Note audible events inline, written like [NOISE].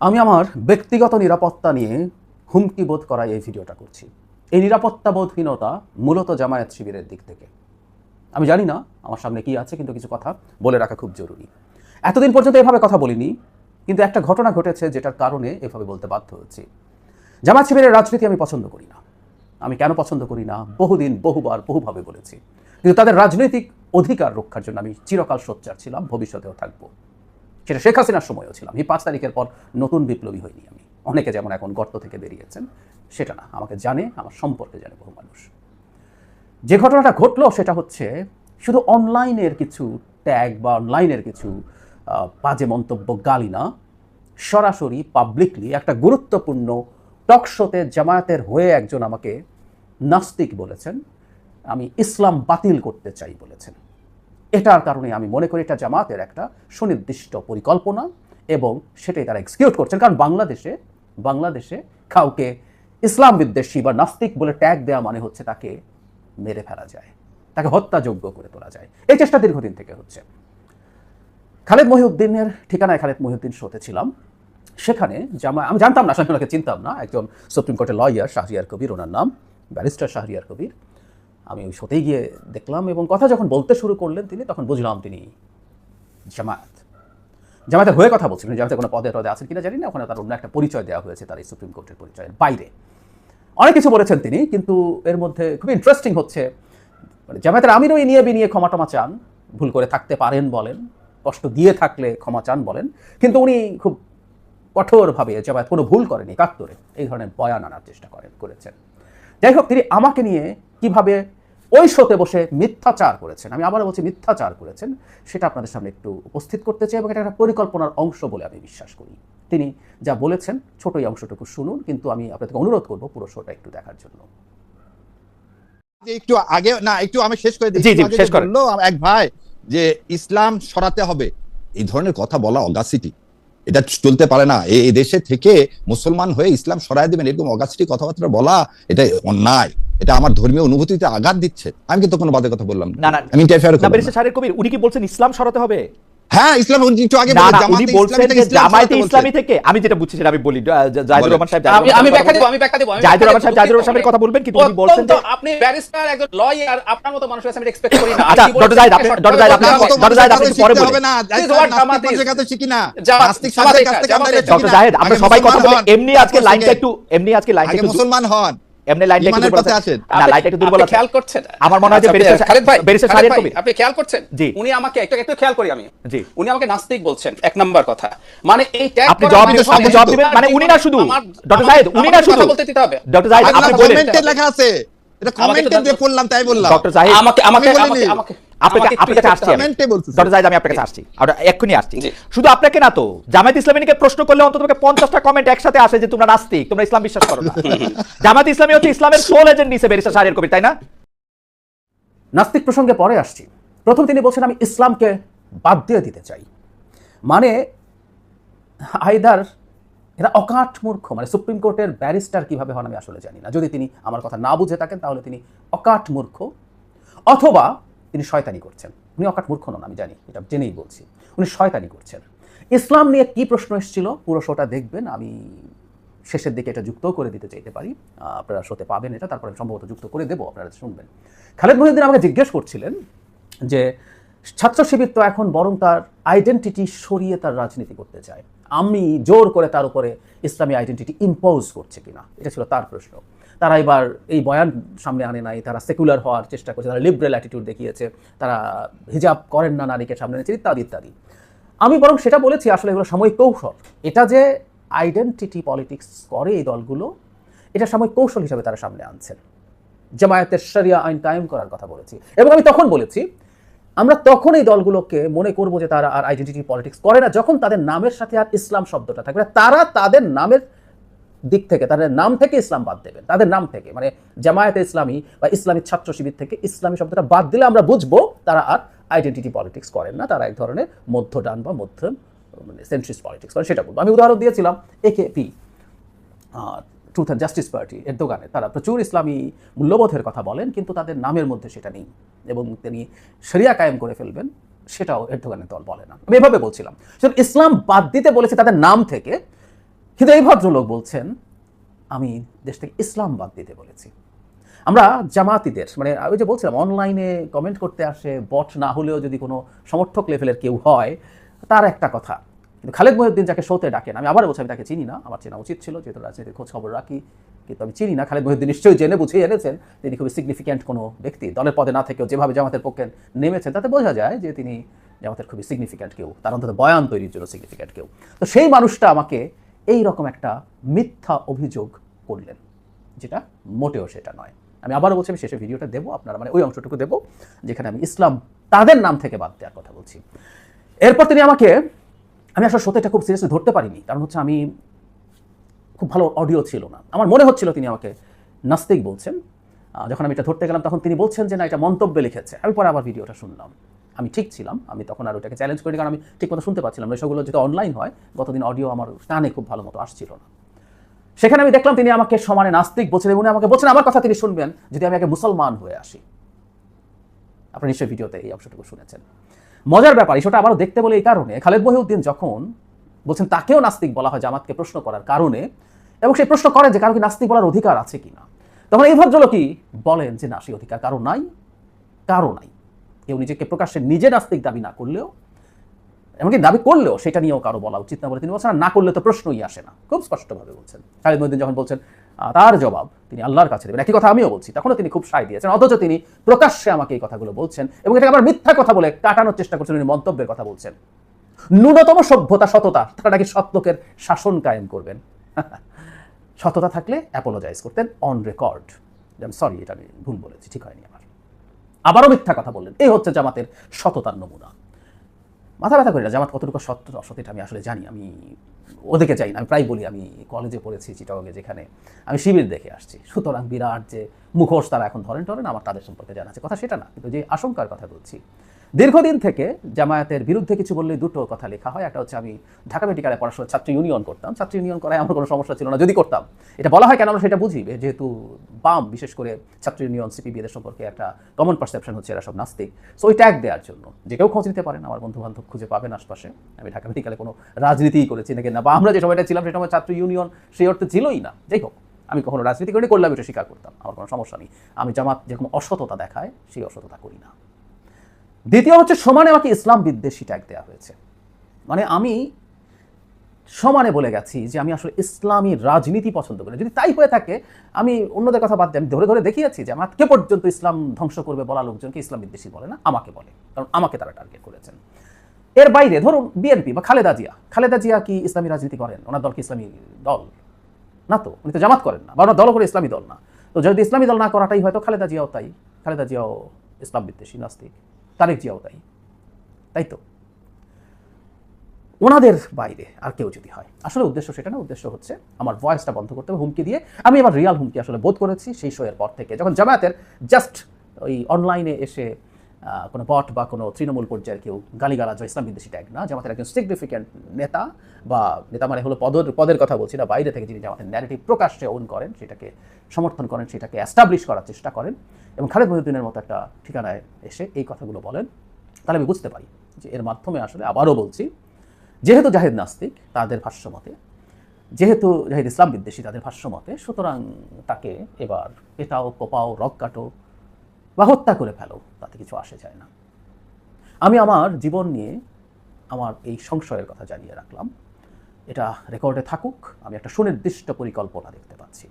আমি আমার ব্যক্তিগত নিরাপত্তা নিয়ে হুমকি বোধ করায় এই ভিডিওটা করছি। এই নিরাপত্তা বোধহীনতা মূলত জামায়াত শিবিরের দিক থেকে। আমি জানি না আমার সামনে কি আছে, কিন্তু কিছু কথা বলে রাখা খুব জরুরি। এতদিন পর্যন্ত এভাবে কথা বলিনি, কিন্তু একটা ঘটনা ঘটেছে যেটার কারণে এভাবে বলতে বাধ্য হচ্ছি। জামায়াত শিবিরের রাজনীতি আমি পছন্দ করি না। আমি কেন পছন্দ করি না? বহুদিন, বহুবার, বহুভাবে বলেছি। কিন্তু তাদের রাজনৈতিক অধিকার রক্ষার জন্য আমি চিরকাল সোচ্চার ছিলাম, ভবিষ্যতেও থাকব। সেটা শেখ হাসিনার সময়ও ছিলাম এই পাঁচ তারিখের পর নতুন বিপ্লবী হইনি আমি। অনেকে যেমন এখন গর্ত থেকে বেরিয়েছেন, সেটা না। আমাকে জানে, আমার সম্পর্কে জানে বহু মানুষ। যে ঘটনাটা ঘটলো সেটা হচ্ছে, শুধু অনলাইনের কিছু ট্যাগ বা অনলাইনের কিছু বাজে মন্তব্য গালি না, সরাসরি পাবলিকলি একটা গুরুত্বপূর্ণ টক শোতে জামায়াতের হয়ে একজন আমাকে নাস্তিক বলেছেন, আমি ইসলাম বাতিল করতে চাই বলেছেন। এটার কারণে আমি মনে করি এটা জামাতের একটা সুনির্দিষ্ট পরিকল্পনা এবং সেটাই তারা এক্সিকিউট করছেন। কারণ বাংলাদেশে বাংলাদেশে কাউকে ইসলাম বিদ্বেষী বা নাস্তিক বলে ট্যাগ দেওয়া মানে হচ্ছে তাকে মেরে ফেলা যায়, তাকে হত্যাযোগ্য করে তোলা যায়। এই চেষ্টা দীর্ঘদিন থেকে হচ্ছে। খালেদ মহিউদ্দিনের ঠিকানায় খালেদ মহিউদ্দিন শোতে ছিলাম। সেখানে জামা আমি জানতাম না, আসলে ওনাকে চিনতাম না। একজন সুপ্রিম কোর্টের লয়ার শাহরিয়ার কবির, ওনার নাম ব্যারিস্টার শাহরিয়ার কবির। আমি ওই শোতেই গিয়ে দেখলাম এবং কথা যখন বলতে শুরু করলেন তিনি, তখন বুঝলাম তিনি জামায়াত। জামায়াতের হয়ে কথা বলছিলেন, জামায়াতের কোনো পদে টদে আছেন কিনা জানি না, ওখানে তার অন্য একটা পরিচয় দেওয়া হয়েছে, তার এই সুপ্রিম কোর্টের পরিচয়ের বাইরে। অনেক কিছু বলেছেন তিনি, কিন্তু এর মধ্যে খুব ইন্টারেস্টিং হচ্ছে মানে জামায়াতের আমিরও এই নিয়ে বিনিয়ে ক্ষমা টমা চান, ভুল করে থাকতে পারেন বলেন, কষ্ট দিয়ে থাকলে ক্ষমা চান বলেন, কিন্তু উনি খুব কঠোরভাবে জামায়াত কোনো ভুল করেনি কাত্তরে এই ধরনের বয়ান আনার চেষ্টা করেন, করেছেন। যাই হোক, তিনি আমাকে নিয়ে কীভাবে ওই শোতে বসে মিথ্যাচার করেছেন। আমি আবারও বলছি মিথ্যাচার করেছেন। সেটা আপনাদের সামনে একটু উপস্থিত করতে চাই এবং এটা একটা পরিকল্পনার অংশ বলে আমি বিশ্বাস করি। তিনি যা বলেছেন ছোট এই অংশটুকু শুনুন কিন্তু আমি আপনাদেরকে অনুরোধ করব পুরো শোটা একটু দেখার জন্য। একটু আগে না একটু আমি শেষ করে দিই। শেষ। বলল এক ভাই যে ইসলাম সরাতে হবে এই ধরনের কথা বলা অগাসিটি এটা চলতে পারে না। এই এই দেশে থেকে মুসলমান হয়ে ইসলাম সরাই দেবেন এরকম অগাসিটি কথাবার্তা বলা এটা অন্যায়। এটা আমার ধর্মীয় অনুভূতিতে আঘাত দিচ্ছে। আমি কিন্তু কোনো বাদে কথা বললাম না, না। আমি ইন্টারফেয়ার না কবির। উনি কি বলছেন ইসলাম সরাতে হবে? হ্যাঁ ইসলাম উনি একটু আগে ইসলামী থেকে যে জামায়াতে ইসলামী থেকে আমি যেটা বুঝছি সেটা আমি বলি জাহিদুর রহমান সাহেব আমি আমি ব্যাখ্যা দেবো আমি ব্যাখ্যা দেবো জাহিদুর রহমান সাহেব জাহিদুর রহমান কথা বলবেন কিন্তু উনি বলছেন যে আপনি ব্যারিস্টার একজন লয়ার আপনার মতো মানুষ আমি এক্সপেক্ট করি না। আচ্ছা, ডক্টর জাহিদ, আপনি- ডক্টর জাহিদ, আপনি- ডক্টর জাহিদ, আপনি পরে হবে বলবেন। না, what জামাত শিখি না। নাস্তিক। শিখি ডক্টর জাহিদ আমরা সবাই কথা বলি এমনি আজকে লাইনটা একটু এমনি আজকে লাইনটা একটু মুসলমান হন। এমনি লাইনটা একটু দুর্বল আছে। না লাইনটা একটু দুর্বল আছে। খেয়াল করছেন? আমার মনে হয় যে আচ্ছা, খালেদ ভাই ব্যারিস্টার খালেদ কবির আপনি খেয়াল করছেন? জি। উনি আমাকে একটু একটু খেয়াল করি আমি। জি। উনি আমাকে নাস্তিক বলছেন এক নাম্বার কথা। মানে এই ট্যাগ আপনি জবাব মানে দিবেন আপনি জবাব দিবেন মানে উনি না শুধু। ডক্টর সাহেব উনি না শুধু কথা বলতে দিতে হবে। ডক্টর সাহেব আপনি বলেন। লেখা আছে। এটা কমেন্টে দিয়ে পড়লাম তাই বললাম। ডক্টর জাহিদ আমাকে আমাকে আমাকে আপনাকে আপনার কাছে আসছি কমেন্টে বলতেছি। ডক্টর জাহিদ আমি আপনার কাছে আসছি। আমরা এক্ষুনি আসছি। শুধু আপনাকে না তো জামায়াত ইসলামীকে প্রশ্ন করলে অন্তত পঞ্চাশটা কমেন্ট একসাথে আসে যে তোমরা নাস্তিক তোমরা ইসলাম বিশ্বাস করো না। [LAUGHS] জামায়াত ইসলামী হচ্ছে ইসলামের সোল এজেন্ট নিছে ব্যারিস্টার শাহরিয়ার কবির তাই না? নাস্তিক প্রসঙ্গে পরে আসছি। প্রথম তিনি বলছেন আমি ইসলামকে বাদ দিয়ে দিতে চাই। মানে আইদার এরা অকাট মূর্খ মানে সুপ্রিম কোর্টের ব্যারিস্টার কীভাবে হন আমি আসলে জানি না। যদি তিনি আমার কথা না বুঝে থাকেন, তাহলে তিনি অকাট মূর্খ, অথবা তিনি শয়তানি করছেন। উনি অকাট মূর্খ নন, আমি জানি, এটা জেনেই বলছি। উনি শয়তানি করছেন। ইসলাম নিয়ে কি প্রশ্ন এসেছিল? পুরো শোটা দেখবেন, আমি শেষের দিকে এটা যুক্ত করে দিতে চাইতে পারি। আপনারা শোতে পাবেন এটা, তারপরে সম্ভবত যুক্ত করে দেবো, আপনারা শুনবেন। খালেদ মহিউদ্দিন আমাকে জিজ্ঞেস করছিলেন যে ছাত্র শিবির তো এখন বরং তার আইডেন্টিটি সরিয়ে তার রাজনীতি করতে চায়। আমি জোর করে তার উপরে ইসলামী আইডেন্টিটি ইম্পোজ করছে কিনা, এটা ছিল তার প্রশ্ন। তারা এবার এই বয়ান সামনে আনে নাই, তারা সেকুলার হওয়ার চেষ্টা করছে, তারা লিবারেল অ্যাটিটিউড দেখিয়েছে, তারা হিজাব করেন না নারীকে সামনে এনেছে, ইত্যাদি ইত্যাদি। আমি বরং সেটা বলেছি, আসলে এগুলো সাময়িক কৌশল। এটা যে আইডেন্টিটি পলিটিক্স করে এই দলগুলো, এটা সাময়িক কৌশল হিসাবে তারা সামনে আনছেন। জামায়াতের শরিয়া আইন কায়েম করার কথা বলেছি। এবং আমি তখন বলেছি আমরা তখন এই দলগুলোকে মনে করব যে তারা আর আইডেন্টিটি পলিটিক্স করে না, যখন তাদের নামের সাথে আর ইসলাম শব্দটা থাকবে। তারা তাদের নামের দিক থেকে, তাদের নাম থেকে ইসলাম বাদ দেবেন, তাদের নাম থেকে মানে জামায়াতে ইসলামী বা ইসলামী ছাত্র শিবির থেকে ইসলামী শব্দটা বাদ দিলে আমরা বুঝব তারা আর আইডেন্টিটি পলিটিক্স করেন না, তারা এক ধরনের মধ্য ডান বা মধ্য মানে সেন্ট্রিস্ট পলিটিক্স করেন, সেটা বলব আমি উদাহরণ দিয়েছিলাম AKP truth and justice party এর দোকানে। তারা প্রচুর ইসলামী মূল্যবোধের কথা বলেন, কিন্তু তাদের নামের মধ্যে সেটা নেই। এবং তিনি শরিয়া কায়েম করে ফেলবেন, সেটাও এর দোকানের দল বলে না। আমি এভাবে বলছিলাম। ইসলাম বাদ দিতে বলেছে তাদের নাম থেকে, কিন্তু এই ভদ্রলোক বলছেন, আমি দেশ থেকে ইসলাম বাদ দিতে বলেছি। আমরা জামাতিদের মানে ওই যে বলছিলাম, অনলাইনে কমেন্ট করতে আসে বট না হলেও যদি কোনো সমর্থক লেভেলের কেউ হয়, তার একটা কথা। কিন্তু খালেদ মহিউদ্দিন যাকে শোতে ডাকেন, আমি আবার বলছি, আমি তাকে চিনি না, আমার চেনা উচিত ছিল, যেহেতু রাজনীতির খোঁজ খবর রাখি, কিন্তু আমি চিনি না, খালেদ মহিউদ্দিন নিশ্চয়ই জেনে বুঝে এনেছেন, তিনি খুবই সিগনিফিক্যান্ট কোনো ব্যক্তি। দলের পদে না থেকেও যেভাবে জামাতের পক্ষে নেমেছেন, তাতে বোঝা যায় যে তিনি জামাতের খুবই সিগনিফিক্যান্ট কেউ, তার অন্তত বয়ান তৈরির জন্য সিগনিফিক্যান্ট কেউ। তো সেই মানুষটা আমাকে এই রকম একটা মিথ্যা অভিযোগ করলেন, যেটা মোটেও সেটা নয়। আমি আবারও বলছি, আমি শেষে ভিডিওটা দেবো, আপনারা মানে ওই অংশটুকু দেবো, যেখানে আমি ইসলাম তাদের নাম থেকে বাদ দেওয়ার কথা বলছি। এরপর তিনি আমাকে আমি আসলে সত্যি এটা খুব সিরিয়াসলি ধরতে পারিনি, কারণ হচ্ছে আমি খুব ভালো অডিও ছিল না। আমার মনে হচ্ছিল তিনি আমাকে নাস্তিক বলছেন। যখন আমি এটা ধরতে গেলাম, তখন তিনি বলছেন যে, না, এটা মন্তব্যে লিখেছে। আমি পরে আবার ভিডিওটা শুনলাম। আমি ঠিক ছিলাম, আমি তখন আর ওটাকে চ্যালেঞ্জ করিনি, কারণ আমি ঠিক মতো শুনতে পাচ্ছিলাম না। সেগুলো যেটা অনলাইন হয়, গতদিন অডিও আমার কানে খুব ভালো মতো আসছিল না। সেখানে আমি দেখলাম তিনি আমাকে সমানে নাস্তিক বলছেন এবং আমাকে বলছেন, আমার কথা তিনি শুনবেন যদি আমি আগে মুসলমান হয়ে আসি। আপনি নিশ্চয়ই ভিডিওতে এই অংশটুকু শুনেছেন। মজার ব্যাপার সেটা আবারও দেখতে বলে এই কারণে খালেদ মহিউদ্দিন যখন বলছেন, তাকেও নাস্তিক বলা হয় জামাতকে প্রশ্ন করার কারণে, এবং সেই প্রশ্ন করেন যে কারও কি নাস্তিক বলার অধিকার আছে কিনা। তখন এই ভদ্রলোকই বলেন যে, না, সেই অধিকার কারও নাই কারও নাই। কেউ নিজেকে প্রকাশ্যে নিজে নাস্তিক দাবি না করলেও, এমনকি দাবি করলেও সেটা নিয়েও কারও বলা উচিত না বলে তিনি বলছেন না করলে তো প্রশ্নই আসে না। খুব স্পষ্টভাবে বলছেন। খালিদ মহিউদ্দিন যখন বলছেন তার জবাব তিনি আল্লাহর কাছে দেবেন। একই কথা আমিও বলছি। তখনও তিনি খুব সায় দিয়েছেন। অথচ তিনি প্রকাশ্যে আমাকে এই কথাগুলো বলছেন এবং এটাকে আবার মিথ্যা কথা বলে কাটানোর চেষ্টা করছেন। উনি মন্তব্যের কথা বলছেন। ন্যূনতম সভ্যতা, সততা, তারা নাকি সত্যকের শাসন কায়েম করবেন। [LAUGHS] সততা থাকলে অ্যাপোলোজাইজ করতেন অন রেকর্ড সরি এটা আমি ভুল বলেছি, ঠিক হয়নি আমার। আবারও মিথ্যা কথা বললেন। এই হচ্ছে জামাতের সততার নমুনা। মাথা ব্যথা করি না জামাত কতটুকু সত্য অসৎ এটা আমি আসলে জানি। আমি ওদেরকে চাই না। আমি প্রায় বলি, আমি কলেজে পড়েছি চিটাগে যেখানে আমি শিবির দেখে আসছি। সুতরাং বিরাট যে মুখোশ তারা এখন ধরেন টরেন আমার তাদের সম্পর্কে জানা আছে কথা সেটা না, কিন্তু যে আশঙ্কার কথা বলছি দীর্ঘদিন থেকে জামায়াতের বিরুদ্ধে কিছু বললে দুটো কথা লেখা হয়। একটা হচ্ছে আমি ঢাকা মেডিকেলে পড়াশোনা ছাত্র ইউনিয়ন করতাম। ছাত্র ইউনিয়ন করায় আমার কোনো সমস্যা ছিল না, যদি করতাম। এটা বলা হয় কেন আমরা সেটা বুঝি? যেহেতু বাম, বিশেষ করে ছাত্র ইউনিয়ন সিপিবি এদের সম্পর্কে একটা কমন পারসেপশন হচ্ছে এরা সব নাস্তিক। সো ওই ট্যাগ দেওয়ার জন্য। যে কেউ খোঁজ নিতে পারেন, আমার বন্ধু বান্ধব খুঁজে পাবেন আশপাশে। আমি ঢাকা মেডিকেলে কোনো রাজনীতিই করেছি নাকি না বা আমরা যে সময়টা ছিলাম, সে সময় ছাত্র ইউনিয়ন সেই অর্থে ছিলই না। যাই হোক, আমি কখনো রাজনীতি করিনি করলাম এটা স্বীকার করতাম। আমার কোনো সমস্যা নেই। আমি জামাত যেরকম অসততা দেখায়, সেই অসততা করি না। দ্বিতীয় হচ্ছে সমানে আমাকে ইসলাম বিদ্বেষী ট্যাগ দেওয়া হয়েছে। মানে আমি সমানে বলে গেছি যে আমি আসলে ইসলামী রাজনীতি পছন্দ করি যদি তাই হয়ে থাকে, আমি অন্যদের কথা বাদ দিয়ে আমি ধরে ধরে দেখিয়েছি যে আমাকে পর্যন্ত ইসলাম ধ্বংস করবে বলা লোকজনকে ইসলাম বিদ্বেষী বলে না, আমাকে বলে। কারণ আমাকে তারা টার্গেট করেছেন। এর বাইরে ধরুন বিএনপি বা খালেদা জিয়া। খালেদা জিয়া কি ইসলামী রাজনীতি করেন? ওনার দল কি ইসলামী দল? না তো, উনি তো জামাত করেন না, বা ওনার দলও করে ইসলামী দল না। তো যদি ইসলামী দল না করাটাই হয়তো খালেদা জিয়াও তাই। খালেদা জিয়াও ইসলাম বিদ্বেষী, নাস্তিক। তারেক জিয়াও তাই। তাই তো ওনাদের বাইরে আর কেউ যদি হয়, আসলে উদ্দেশ্য সেটা না, উদ্দেশ্য হচ্ছে আমার ভয়েসটা বন্ধ করতে হবে, হুমকি দিয়ে। আমি আমার রিয়াল হুমকি আসলে বোধ করেছি সেই শোয়ের পর থেকে। যখন জামায়াতের জাস্ট ওই অনলাইনে এসে কোনো বট বা কোনো তৃণমূল পর্যায়ের কেউ গালিগালাজ বা ইসলাম বিদ্বেষী ট্যাগ না, জামাতের একজন সিগনিফিক্যান্ট নেতা বা নেতা মানে হলো পদের পদের কথা বলছি না, বাইরে থেকে যিনি জামাতের ন্যারেটিভ প্রকাশ্যে ওন করেন, সেটাকে সমর্থন করেন, সেটাকে অ্যাস্টাবলিশ করার চেষ্টা করেন এবং খালেদ মহিউদ্দিনের মতো একটা ঠিকানায় এসে এই কথাগুলো বলেন। তাহলে আমি বুঝতে পারি যে এর মাধ্যমে আসলে আবারও বলছি, যেহেতু জাহেদ নাস্তিক, তাদের ভাষ্যমতে যেহেতু জাহিদ ইসলাম বিদ্বেষী, তাদের ভাষ্যমতে সুতরাং তাকে এবার পেটাও কোপাও রক কাটো বা হত্যা করে ফেলো, তাতে কিছু আসে যায় না। আমি আমার জীবন নিয়ে আমার এই সংশয়ের কথা জানিয়ে রাখলাম। এটা রেকর্ডে থাকুক, আমি একটা সুনির্দিষ্ট পরিকল্পনা দেখতে পাচ্ছি।